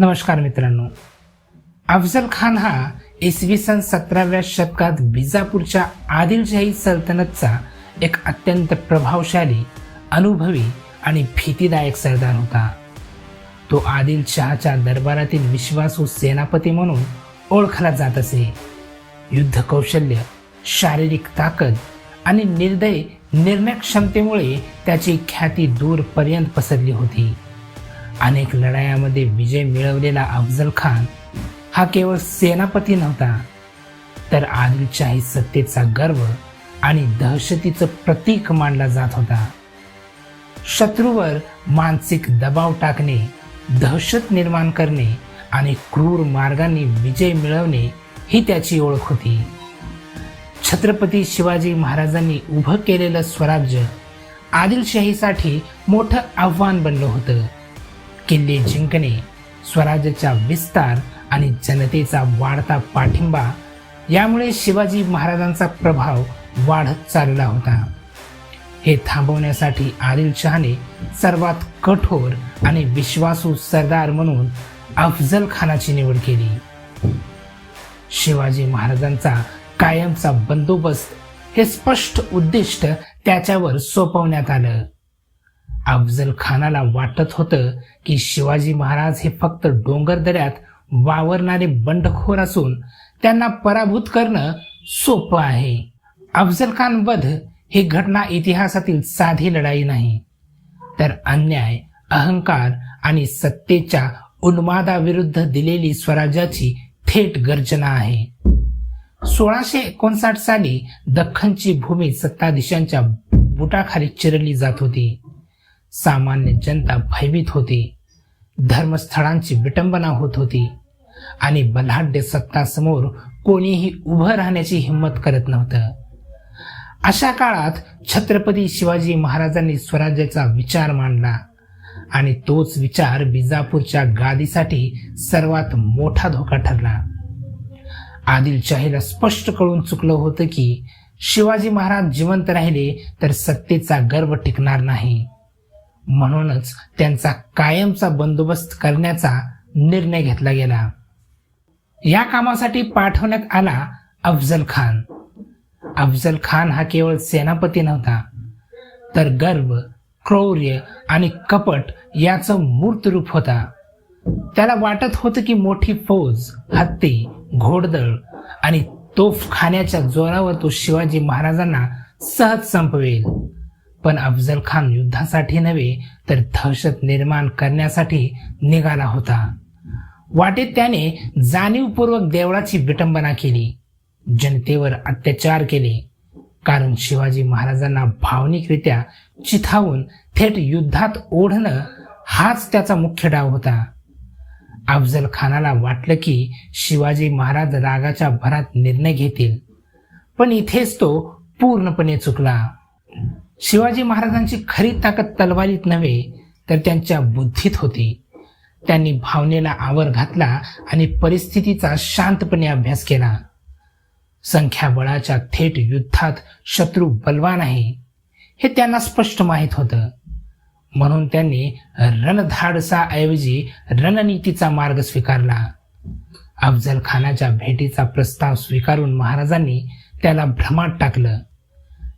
नमस्कार मित्रांनो. अफजल खान हा इसवी सन सतराव्या शतकात बिजापूरच्या आदिलशाही सल्तनतचा एक अत्यंत प्रभावशाली अनुभवी आणि भीतीदायक सरदार होता. तो आदिलशहाच्या दरबारातील विश्वासू सेनापती म्हणून ओळखला जात असे. युद्ध कौशल्य शारीरिक ताकद आणि निर्दय निर्णय क्षमतेमुळे त्याची ख्याती दूरपर्यंत पसरली होती. अनेक लढायामध्ये विजय मिळवलेला अफजल खान हा केवळ सेनापती नव्हता तर आदिलशाही सत्तेचा गर्व आणि दहशतीचं प्रतीक मानला जात होता. शत्रूवर मानसिक दबाव टाकणे दहशत निर्माण करणे आणि क्रूर मार्गाने विजय मिळवणे ही त्याची ओळख होती. छत्रपती शिवाजी महाराजांनी उभं केलेलं स्वराज्य आदिलशाहीसाठी मोठं आव्हान बनलं होतं. किल्ले जिंकणे स्वराज्याचा विस्तार आणि जनतेचा वाढता पाठिंबा यामुळे शिवाजी महाराजांचा प्रभाव वाढत चालला होता. हे थांबवण्यासाठी आदिलशहाने सर्वात कठोर आणि विश्वासू सरदार म्हणून अफजल खानाची निवड केली. शिवाजी महाराजांचा कायमचा बंदोबस्त हे स्पष्ट उद्दिष्ट त्याच्यावर सोपवण्यात आलं. अफजल खानाला वाटत होतं की शिवाजी महाराज हे फक्त डोंगरदऱ्यात वावरणारे बंडखोर असून त्यांना पराभूत करणं सोपं आहे. अफजल खान वध ही घटना इतिहासातील साधी लढाई नाही. तर अन्याय अहंकार आणि सत्तेच्या उन्मादाविरुद्ध दिलेली स्वराज्याची थेट गर्जना आहे. सोळाशे एकोणसाठ साली दख्खनची भूमी सत्ताधीशांच्या बुटाखाली चिरली जात होती. सामान्य जनता भयभीत होती. धर्मस्थळांची विटंबना होत होती. आणि बलाढ्य सत्तासमोर कोणीही उभं राहण्याची हिंमत करत नव्हतं. अशा काळात छत्रपती शिवाजी महाराजांनी स्वराज्याचा विचार मांडला. आणि तोच विचार बिजापूरच्या गादीसाठी सर्वात मोठा धोका ठरला. आदिलशाहीला स्पष्ट कळून चुकलं होतं की शिवाजी महाराज जिवंत राहिले तर सत्तेचा गर्व टिकणार नाही. म्हणूनच त्यांचा कायमचा बंदोबस्त करण्याचा निर्णय घेतला गेला. या कामासाठी पाठवण्यात आला अफजल खान. अफजल खान हा केवळ सेनापती नव्हता तर गर्व क्रौर्य आणि कपट याचं मूर्त रूप होता. त्याला वाटत होतं की मोठी फौज हत्ती घोडदळ आणि तोफखान्याच्या जोरावर तो शिवाजी महाराजांना सहज संपवेल. पण अफजल खान युद्धासाठी नव्हे तर दहशत निर्माण करण्यासाठी निघाला होता. वाटेत त्याने जाणीवपूर्वक देवळाची विटंबना केली. जनतेवर अत्याचार केले. कारण शिवाजी महाराजांना भावनिकरित्या चिथावून थेट युद्धात ओढणं हाच त्याचा मुख्य डाव होता. अफजल खानाला वाटलं की शिवाजी महाराज रागाच्या भरात निर्णय घेतील. पण इथेच तो पूर्णपणे चुकला. शिवाजी महाराजांची खरी ताकद तलवारीत नव्हे तर त्यांच्या बुद्धीत होती. त्यांनी भावनेला आवर घातला आणि परिस्थितीचा शांतपणे अभ्यास केला. संख्याबळाच्या थेट युद्धात शत्रू बलवान आहे हे त्यांना स्पष्ट माहीत होतं. म्हणून त्यांनी रणधाडसाऐवजी रणनीतीचा मार्ग स्वीकारला. अफजल खानाच्या भेटीचा प्रस्ताव स्वीकारून महाराजांनी त्याला भ्रमात टाकलं.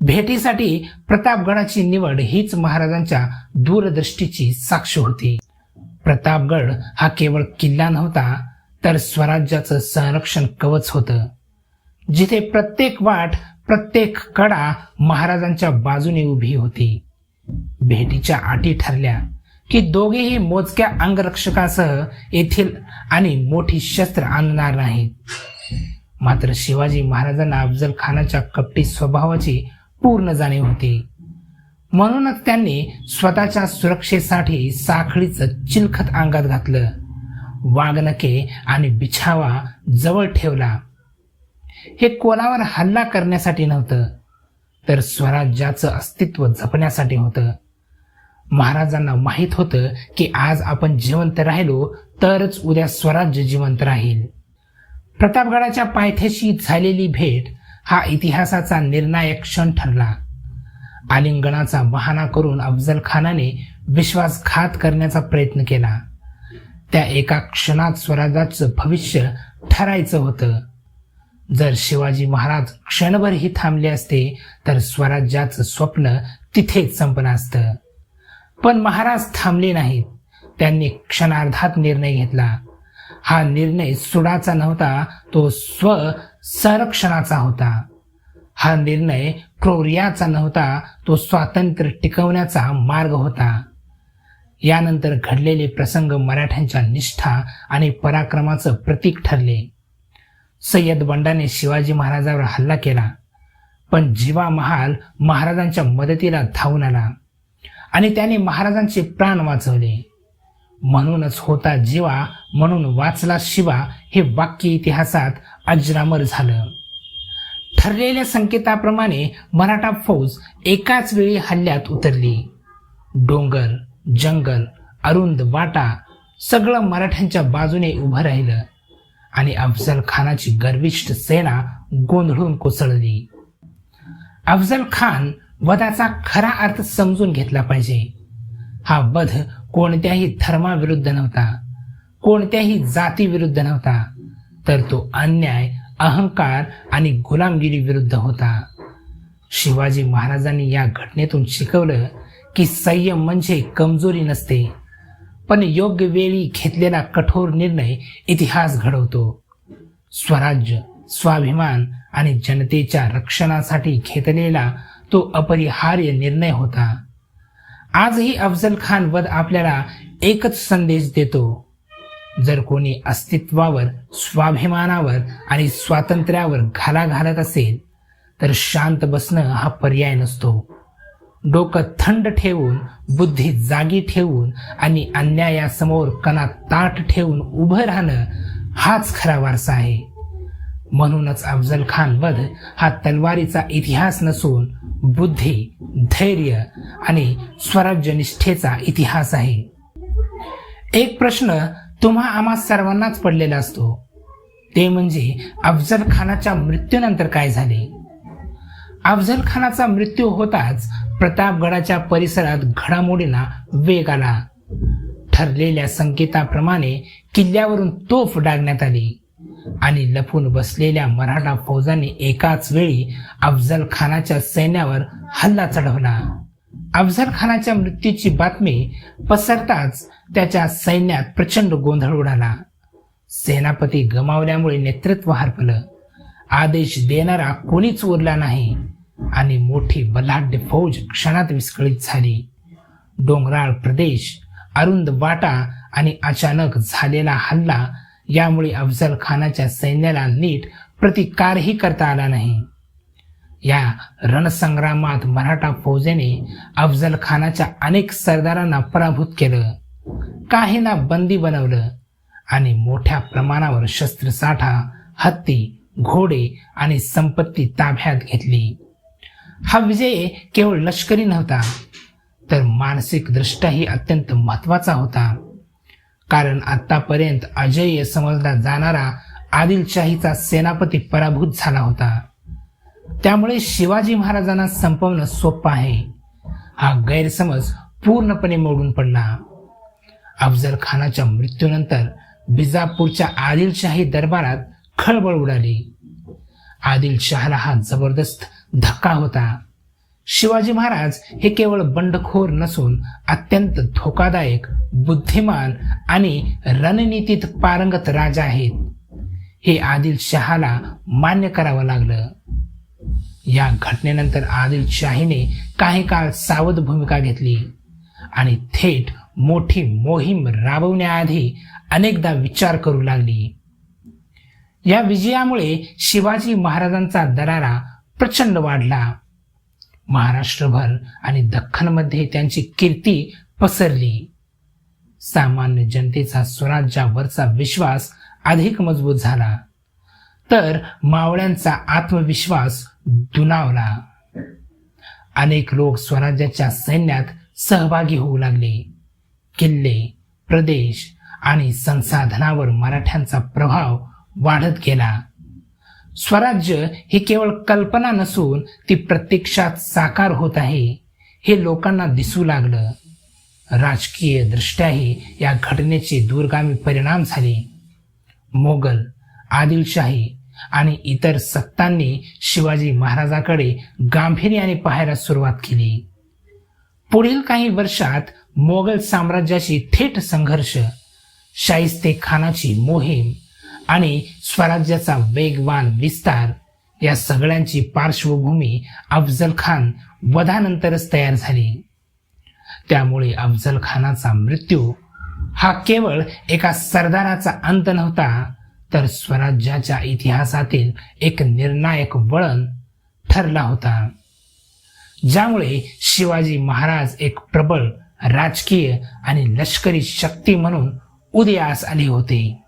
भेटीसाठी प्रतापगडाची निवड हीच महाराजांच्या दूरदृष्टीची साक्ष होती. प्रतापगड हा केवळ किल्ला नव्हता तर स्वराज्याचं संरक्षण कवच होतं. जिथे प्रत्येक वाट प्रत्येक कडा महाराजांच्या बाजूने उभी होती. भेटीच्या आटी ठरल्या की दोघेही मोजक्या अंगरक्षकासह येथील आणि मोठी शस्त्र आणणार नाहीत. मात्र शिवाजी महाराजांना अफजल खानाच्या कपटी स्वभावाची पूर्ण जाणीव होती. म्हणूनच त्यांनी स्वतःच्या सुरक्षेसाठी साखळीचं चिलखत अंगात घातलं. वागनके आणि बिछावा जवळ ठेवला. हे कोणावर हल्ला करण्यासाठी नव्हतं तर स्वराज्याचं अस्तित्व जपण्यासाठी होतं. महाराजांना माहीत होतं की आज आपण जिवंत राहिलो तरच उद्या स्वराज्य जिवंत राहील. प्रतापगडाच्या पायथ्याशी झालेली भेट हा इतिहासाचा निर्णायक क्षण ठरला. आलिंगणाचा बहाणा करून अफजल खानाने विश्वासघात करण्याचा प्रयत्न केला. त्या एका क्षणात स्वराज्याचं भविष्य ठरायचं होतं. जर शिवाजी महाराज क्षणभरही थांबले असते तर स्वराज्याचं स्वप्न तिथेच संपलं असतं. पण महाराज थांबले नाहीत. त्यांनी क्षणार्धात निर्णय घेतला. हा निर्णय सुडाचा नव्हता तो स्व संरक्षणाचा होता. हा निर्णय क्रौर्याचा नव्हता तो स्वातंत्र्य टिकवण्याचा मार्ग होता. यानंतर घडलेले प्रसंग मराठ्यांच्या निष्ठा आणि पराक्रमाचं प्रतीक ठरले. सय्यद बंडाने शिवाजी महाराजावर हल्ला केला पण जीवा महाल महाराजांच्या मदतीला धावून आला आणि त्याने महाराजांचे प्राण वाचवले. म्हणूनच होता जीवा म्हणून वाचला शिवा हे वाक्य इतिहासात अजरामर झालं. ठरलेल्या संकेताप्रमाणे मराठा फौज एकाच वेळी हल्ल्यात उतरली. डोंगर जंगल अरुंद वाटा सगळं मराठ्यांच्या बाजूने उभं राहिलं आणि अफजल खानाची गर्विष्ठ सेना गोंधळून कोसळली. अफजल खान वधाचा खरा अर्थ समजून घेतला पाहिजे. हा वध कोणत्याही धर्माविरुद्ध नव्हता. कोणत्याही जातीविरुद्ध नव्हता. तर तो अन्याय अहंकार आणि गुलामगिरी विरुद्ध होता. शिवाजी महाराजांनी या घटनेतून शिकवलं की संयम म्हणजे कमजोरी नसते. पण योग्य वेळी घेतलेला कठोर निर्णय इतिहास घडवतो. स्वराज्य स्वाभिमान आणि जनतेच्या रक्षणासाठी घेतलेला तो अपरिहार्य निर्णय होता. आजही अफजल खान वध आपल्याला एकच संदेश देतो. जर कोणी अस्तित्वावर स्वाभिमानावर आणि स्वातंत्र्यावर घाला घालत असेल तर शांत बसणं हा पर्याय नसतो. डोकं थंड ठेवून बुद्धी जागी ठेवून आणि अन्यायासमोर कणा ताट ठेवून उभं राहणं हाच खरा वारसा आहे. म्हणूनच अफजल खान वध हा तलवारीचा इतिहास नसून बुद्धी धैर्य आणि स्वराज्यनिष्ठेचा इतिहास आहे. एक प्रश्न तुम्हा आम्हा सर्वांनाच पडलेला असतो. ते म्हणजे अफजल खानाच्या मृत्यूनंतर काय झाले? अफजल खानाचा मृत्यू होताच प्रतापगडाच्या परिसरात घडामोडींना वेग आला. ठरलेल्या संकेताप्रमाणे किल्ल्यावरून तोफ डागण्यात आली. आणि लपून बसलेल्या मराठा फौजांनी एकाच वेळी अफजल खानाच्या सैन्यावर हल्ला चढवला. अफजल खानाच्या मृत्यूची बातमी पसरताच त्याच्या सैन्यात प्रचंड गोंधळ उडाला. सेनापती गमावल्यामुळे नेतृत्व हरपलं. आदेश देणारा कोणीच उरला नाही आणि मोठी बलाढ्य फौज क्षणात विस्कळीत झाली. डोंगराळ प्रदेश अरुंद वाटा आणि अचानक झालेला हल्ला यामुळे अफजल खानाच्या सैन्याला नीट प्रतिकारही करता आला नाही. या रणसंग्रामात मराठा फौजेने अफजल खानाच्या अनेक सरदारांना पराभूत केलं. काहींना बंदी बनवलं आणि मोठ्या प्रमाणावर शस्त्रसाठा हत्ती घोडे आणि संपत्ती ताब्यात घेतली. हा विजय केवळ लष्करी नव्हता तर मानसिकदृष्ट्याही अत्यंत महत्त्वाचा होता. कारण आतापर्यंत अजय समजला जाणारा आदिलशाहीचा सेनापती पराभूत झाला होता. त्यामुळे शिवाजी महाराजांना संपवणं सोपं आहे. हा गैरसमज पूर्णपणे मोडून पडला. अफजल खानाच्या मृत्यूनंतर बिजापूरच्या आदिलशाही दरबारात खळबळ उडाली. आदिलशहाला हा जबरदस्त धक्का होता. शिवाजी महाराज हे केवळ बंडखोर नसून अत्यंत धोकादायक बुद्धिमान आणि रणनीतीत पारंगत राजा आहेत. हे आदिलशहाला मान्य करावं लागलं. या घटनेनंतर आदिलशाहीने काही काळ सावध भूमिका घेतली आणि थेट मोठी मोहीम राबवण्याआधी अनेकदा विचार करू लागली. या विजयामुळे शिवाजी महाराजांचा दरारा प्रचंड वाढला. महाराष्ट्रभर आणि दख्खनमध्ये त्यांची कीर्ती पसरली. सामान्य जनतेचा स्वराज्यावरचा विश्वास अधिक मजबूत झाला. तर मावळ्यांचा आत्मविश्वास दुनावला अनेक लोक स्वराज्याच्या सैन्यात सहभागी होऊ लागले. किल्ले प्रदेश आणि संसाधनावर मराठ्यांचा प्रभाव वाढत गेला. स्वराज्य ही केवळ कल्पना नसून ती प्रत्यक्षात साकार होत आहे हे लोकांना दिसू लागलं. राजकीय दृष्ट्याही या घटनेचे दूरगामी परिणाम झाले. मोगल आदिलशाही आणि इतर सत्तांनी शिवाजी महाराजाकडे गांभीर्याने पाहायला सुरुवात केली. पुढील काही वर्षात मोगल साम्राज्याशी थेट संघर्ष शाहिस्ते खानाची मोहीम आणि स्वराज्याचा वेगवान विस्तार या सगळ्यांची पार्श्वभूमी अफजल खान वधानंतरच तयार झाली. त्यामुळे अफजल खानाचा मृत्यू हा केवळ एका सरदाराचा अंत नव्हता तर स्वराज्याच्या इतिहासातील एक निर्णायक वळण ठरला होता. ज्यामुळे शिवाजी महाराज एक प्रबळ राजकीय आणि लष्करी शक्ती म्हणून उदयास आले होते.